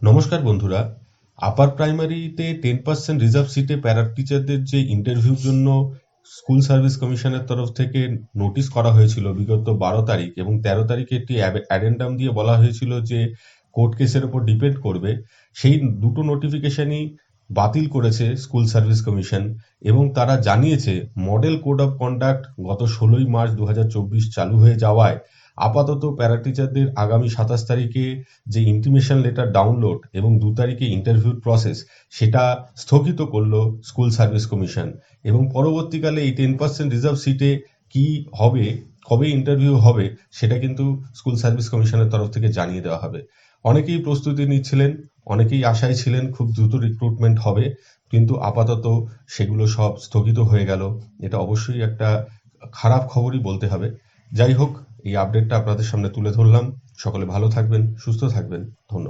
নমস্কার বন্ধুরা। আপার প্রাইমারিতে টেন পার্সেন্ট রিজার্ভ সিটে প্যারা টিচারদের যে ইন্টারভিউর জন্য স্কুল সার্ভিস কমিশনের তরফ থেকে নোটিশ করা হয়েছিল বিগত বারো তারিখ এবং তেরো তারিখে একটি অ্যাডেন্ডাম দিয়ে বলা হয়েছিল যে কোর্ট কেসের ওপর ডিপেন্ড করবে। সেই দুটো নোটিফিকেশনই বাতিল করেছে স্কুল সার্ভিস কমিশন এবং তারা জানিয়েছে মডেল কোড অফ কন্ডাক্ট গত ষোলোই মার্চ দু হাজার চব্বিশ চালু হয়ে যাওয়ায় আপাতত প্যারা টিচারদের আগামী সাতাশ তারিখে যে ইন্টিমেশন লেটার ডাউনলোড এবং দু তারিখে ইন্টারভিউর প্রসেস সেটা স্থগিত করল স্কুল সার্ভিস কমিশন এবং পরবর্তীকালে এই টেন পার্সেন্ট রিজার্ভ সিটে কি হবে, কবে ইন্টারভিউ হবে, সেটা কিন্তু স্কুল সার্ভিস কমিশনের তরফ থেকে জানিয়ে দেওয়া হবে। অনেকেই প্রস্তুতি নিচ্ছিলেন, অনেকেই আশায় ছিলেন খুব দ্রুত রিক্রুটমেন্ট হবে, কিন্তু আপাতত সেগুলো সব স্থগিত হয়ে গেল। এটা অবশ্যই একটা খারাপ খবরই বলতে হবে। যাই হোক এই আপডেটটা আপনাদের সামনে তুলে ধরলাম। সকলে ভালো থাকবেন সুস্থ থাকবেন। ধন্যবাদ।